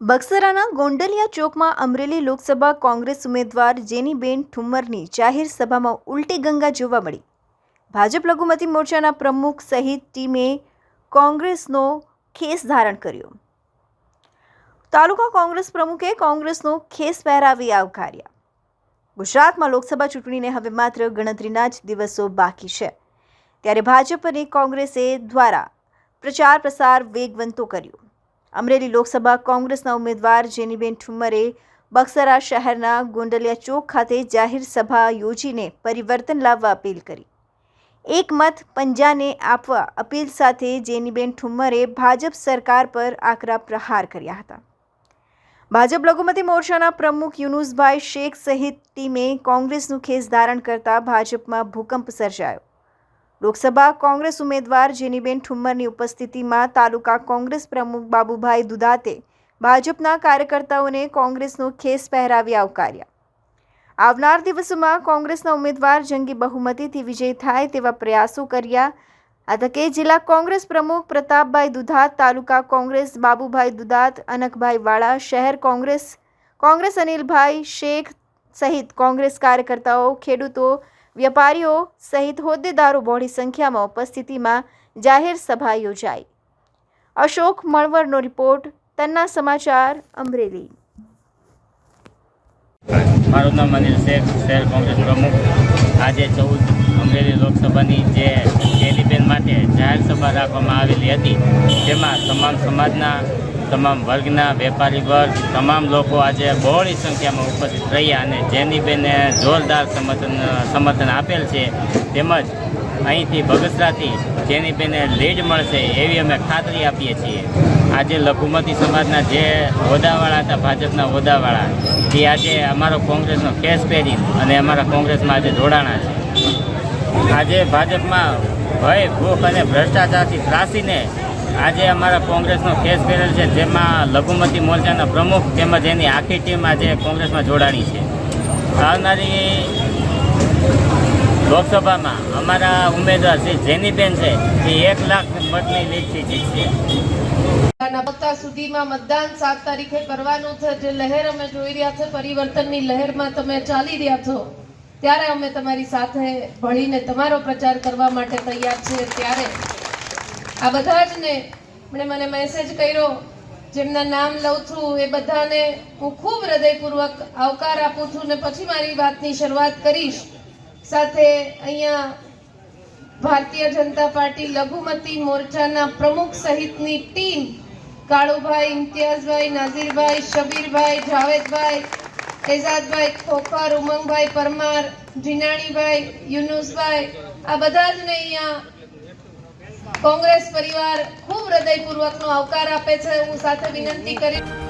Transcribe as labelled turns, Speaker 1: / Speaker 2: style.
Speaker 1: બક્સરાના ગોંડલિયા ચોકમાં અમરેલી લોકસભા કોંગ્રેસ ઉમેદવાર જેનીબેન ઠુમ્મરની જાહેર સભામાં ઉલટી ગંગા જોવા મળી. ભાજપ લઘુમતી મોરચાના પ્રમુખ સહિત ટીમે કોંગ્રેસનો ખેસ ધારણ કર્યો. તાલુકા કોંગ્રેસ પ્રમુખે કોંગ્રેસનો ખેસ પહેરાવી આવકાર્યા. ગુજરાતમાં લોકસભા ચૂંટણીને હવે માત્ર ગણતરીના જ દિવસો બાકી છે. ત્યારે ભાજપ અને કોંગ્રેસે દ્વારા પ્રચાર પ્રસાર વેગવંતો કર્યો. અમરેલી લોકસભા કોંગ્રેસના ઉમેદવાર જેનીબેન ઠુમ્મરે બક્સરા શહેરના ગોંડલિયા ચોક ખાતે જાહેર સભા યોજીને પરિવર્તન લાવવા અપીલ કરી. એક મત પંજાને આપવા અપીલ સાથે જેનીબેન ઠુમ્મરે ભાજપ સરકાર પર આકરા પ્રહાર કર્યા હતા. ભાજપ લઘુમતી મોરચાના પ્રમુખ યુનુસભાઈ શેખ સહિત ટીમે કોંગ્રેસનું ખેસ ધારણ કરતા ભાજપમાં ભૂકંપ સર્જાયો. લોકસભા કોંગ્રેસ ઉમેદવાર જેનીબેન ઠુમ્મરની ઉપસ્થિતિમાં તાલુકા કોંગ્રેસ પ્રમુખ બાબુભાઈ દુધાતે ભાજપના કાર્યકર્તાઓને કોંગ્રેસનો ખેસ પહેરાવી આવકાર્યા. આવનાર દિવસોમાં કોંગ્રેસના ઉમેદવાર જંગી બહુમતીથી વિજય થાય તેવા પ્રયાસો કર્યા. આ જિલ્લા કોંગ્રેસ પ્રમુખ પ્રતાપભાઈ દુધાત, તાલુકા કોંગ્રેસ બાબુભાઈ દુધાત અનકભાઈ વાળા, શહેર કોંગ્રેસ કોંગ્રેસ અનિલભાઈ શેખ સહિત કોંગ્રેસ કાર્યકર્તાઓ, ખેડૂતો વેપારીઓ સહિત હોદ્દેદારો બહોળી સંખ્યામાં ઉપસ્થિતિમાં જાહેર સભા યોજાઈ. અશોક મળવરનો રિપોર્ટ, તન્ના સમાચાર, અમરેલી.
Speaker 2: મારું નામ અનિલ શેખ, શહેર કોંગ્રેસ પ્રમુખ. આજે ચૌદ અમરેલી લોકસભાની જે કેલીબેન માટે જાહેર સભા રાખવામાં આવેલી હતી, તેમાં તમામ સમાજના તમામ વર્ગના વેપારી વર્ગ, તમામ લોકો આજે બહોળી સંખ્યામાં ઉપસ્થિત રહ્યા અને જેની બેને જોરદાર સમર્થન સમર્થન આપેલ છે. તેમજ અહીંથી બગસરાથી જેની બેને લીડ મળશે એવી અમે ખાતરી આપીએ છીએ. આજે લઘુમતી સમાજના જે હોદ્દાવાળા હતા, ભાજપના હોદ્દાવાળા તે આજે અમારો કોંગ્રેસનો કેસ પહેરી અને અમારા કોંગ્રેસમાં આજે જોડાણા છે. આજે ભાજપમાં ભય, ભૂખ અને ભ્રષ્ટાચારથી ત્રાસીને આજે અમારા કોંગ્રેસનો કેસ પહેરેલ છે, જેમાં લઘુમતી મોરચાના પ્રમુખ તેમજ એની આખી ટીમ આજે કોંગ્રેસમાં જોડાણી છે. આવનારી લોકસભામાં અમારા ઉમેદવાર શ્રી જેનીબેન છે એ એક લાખ મતની લીડથી જીતશે.
Speaker 3: ના પત્તા સુધીમાં મતદાન સાત તારીખે કરવાનું છે, જે લહેર અમે જોઈ રહ્યા છે, પરિવર્તનની લહેરમાં તમે ચાલી રહ્યા છો. ત્યારે અમે તમારી સાથે ભળીને તમારો પ્રચાર કરવા માટે તૈયાર છે ત્યારે આ બધા જ ને એમણે મને મેસેજ કર્યો, જેમના નામ લઉં છું, એ બધાને હું ખૂબ હૃદયપૂર્વક આવકાર આપું છું ને પછી મારી વાતની શરૂઆત કરીશ. સાથે અહીંયા ભારતીય જનતા પાર્ટી લઘુમતી મોરચાના પ્રમુખ સહિતની ટીમ, કાળુભાઈ, ઇમ્તિયાઝભાઈ, નાઝીરભાઈ, શબીરભાઈ, જાવેદભાઈ, એઝાદભાઈ, ખોખર, ઉમંગભાઈ પરમાર, જીનાણીભાઈ, યુનુસભાઈ, આ બધા જ ને અહીંયા કોંગ્રેસ પરિવાર ખૂબ હૃદયપૂર્વકનો આવકાર આપે છે. હું સાથે વિનંતી કરીશ